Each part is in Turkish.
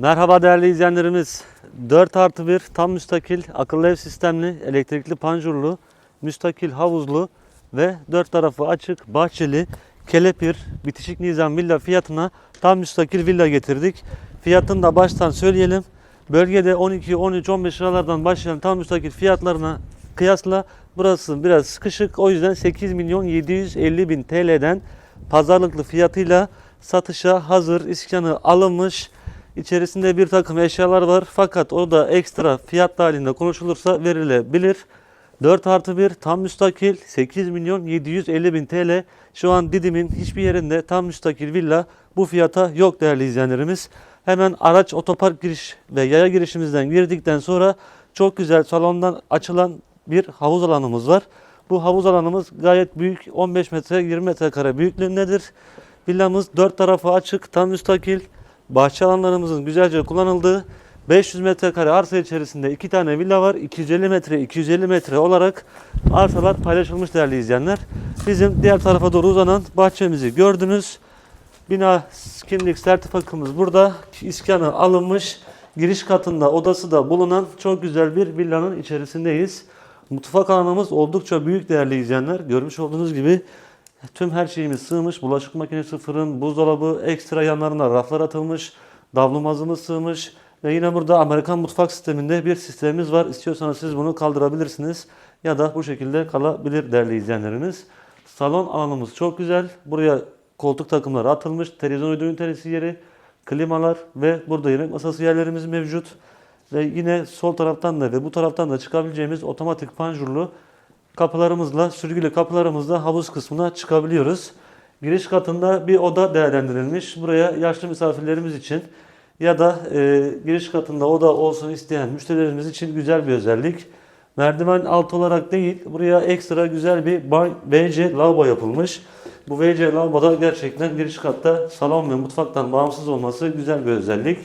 Merhaba değerli izleyenlerimiz. 4 artı 1 tam müstakil akıllı ev sistemli elektrikli panjurlu müstakil havuzlu ve dört tarafı açık bahçeli kelepir bitişik nizam villa fiyatına tam müstakil villa getirdik. Fiyatını da baştan söyleyelim. Bölgede 12, 13, 15 liralardan başlayan tam müstakil fiyatlarına kıyasla burası biraz sıkışık. O yüzden 8 milyon 750 bin TL'den pazarlıklı fiyatıyla satışa hazır iskanı alınmış. İçerisinde bir takım eşyalar var fakat o da ekstra fiyat halinde konuşulursa verilebilir. 4 artı 1 tam müstakil 8 milyon 750 bin TL. Şu an Didim'in hiçbir yerinde tam müstakil villa bu fiyata yok değerli izleyenlerimiz. Hemen araç otopark giriş ve yaya girişimizden girdikten sonra çok güzel salondan açılan bir havuz alanımız var. Bu havuz alanımız gayet büyük 15 metre 20 metrekare büyüklüğündedir. Villamız dört tarafı açık tam müstakil. Bahçe alanlarımızın güzelce kullanıldığı 500 metrekare arsa içerisinde iki tane villa var. 250 metre 250 metre olarak arsalar paylaşılmış değerli izleyenler. Bizim diğer tarafa doğru uzanan bahçemizi gördünüz. Bina kimlik sertifikamız burada. İskanı alınmış. Giriş katında odası da bulunan çok güzel bir villanın içerisindeyiz. Mutfak alanımız oldukça büyük değerli izleyenler. Görmüş olduğunuz gibi tüm her şeyimiz sığmış. Bulaşık makinesi, fırın, buzdolabı, ekstra yanlarına raflar atılmış. Davlumbazımız sığmış. Ve yine burada Amerikan mutfak sisteminde bir sistemimiz var. İstiyorsanız siz bunu kaldırabilirsiniz. Ya da bu şekilde kalabilir değerli izleyenlerimiz. Salon alanımız çok güzel. Buraya koltuk takımları atılmış. Televizyon uydu ünitesi yeri, klimalar ve burada yemek masası yerlerimiz mevcut. Ve yine sol taraftan da ve bu taraftan da çıkabileceğimiz otomatik panjurlu kapılarımızla, sürgülü kapılarımızla havuz kısmına çıkabiliyoruz. Giriş katında bir oda değerlendirilmiş. Buraya yaşlı misafirlerimiz için ya da e, giriş katında oda olsun isteyen müşterilerimiz için güzel bir özellik. Merdiven alt olarak değil, buraya ekstra güzel bir bay- WC lavabo yapılmış. Bu WC lavaboda gerçekten giriş katta salon ve mutfaktan bağımsız olması güzel bir özellik.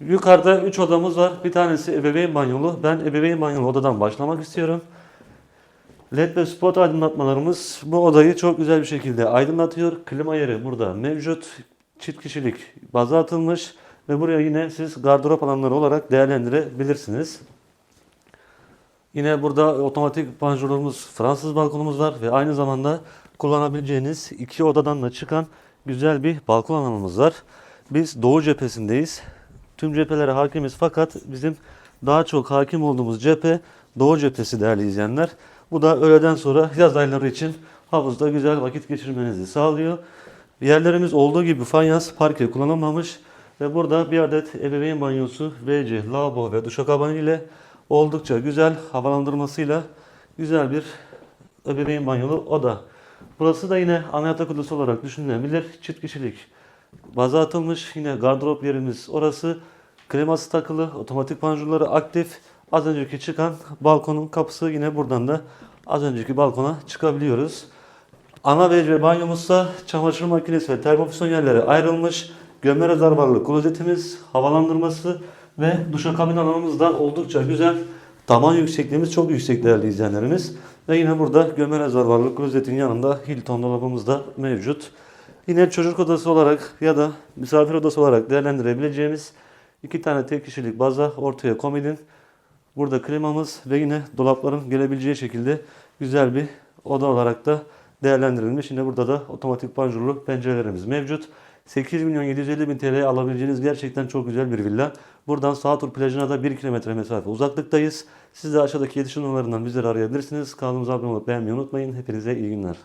Yukarıda 3 odamız var. Bir tanesi ebeveyn banyolu. Ben ebeveyn banyolu odadan başlamak istiyorum. LED ve spot aydınlatmalarımız bu odayı çok güzel bir şekilde aydınlatıyor. Klima yeri burada mevcut. Çift kişilik baza atılmış ve buraya yine siz gardırop alanları olarak değerlendirebilirsiniz. Yine burada otomatik panjurumuz, Fransız balkonumuz var ve aynı zamanda kullanabileceğiniz iki odadan da çıkan güzel bir balkon alanımız var. Biz doğu cephesindeyiz. Tüm cephelere hakimiz fakat bizim daha çok hakim olduğumuz cephe doğu cephesi değerli izleyenler. Bu da öğleden sonra yaz ayları için havuzda güzel vakit geçirmenizi sağlıyor. Yerlerimiz olduğu gibi fayans, parke kullanılmamış ve burada bir adet ebeveyn banyosu, WC, lavabo ve duşakabani ile oldukça güzel havalandırmasıyla güzel bir ebeveyn banyolu oda. Burası da yine ana yatak odası olarak düşünülebilir. Çift kişilik baza atılmış. Yine gardırop yerimiz orası. Kliması takılı, otomatik panjurları aktif. Az önceki çıkan balkonun kapısı yine buradan da az önceki balkona çıkabiliyoruz. Ana ve banyomuzda çamaşır makinesi ve termofüzyon yerleri ayrılmış. Gömme rezervuarlı klozetimiz, havalandırması ve duşakabin alanımız da oldukça güzel. Taban yüksekliğimiz çok yüksek değerli izleyenlerimiz. Ve yine burada gömme rezervuarlı klozetin yanında Hilton dolabımız da mevcut. Yine çocuk odası olarak ya da misafir odası olarak değerlendirebileceğimiz iki tane tek kişilik baza ortaya komodin. Burada klimamız ve yine dolapların gelebileceği şekilde güzel bir oda olarak da değerlendirilmiş. Yine burada da otomatik panjurlu pencerelerimiz mevcut. 8 milyon 750 bin TL'ye alabileceğiniz gerçekten çok güzel bir villa. Buradan Sağtur plajına da 1 kilometre mesafe uzaklıktayız. Siz de aşağıdaki iletişim numaralarından bizleri arayabilirsiniz. Kanalımıza abone olup beğenmeyi unutmayın. Hepinize iyi günler.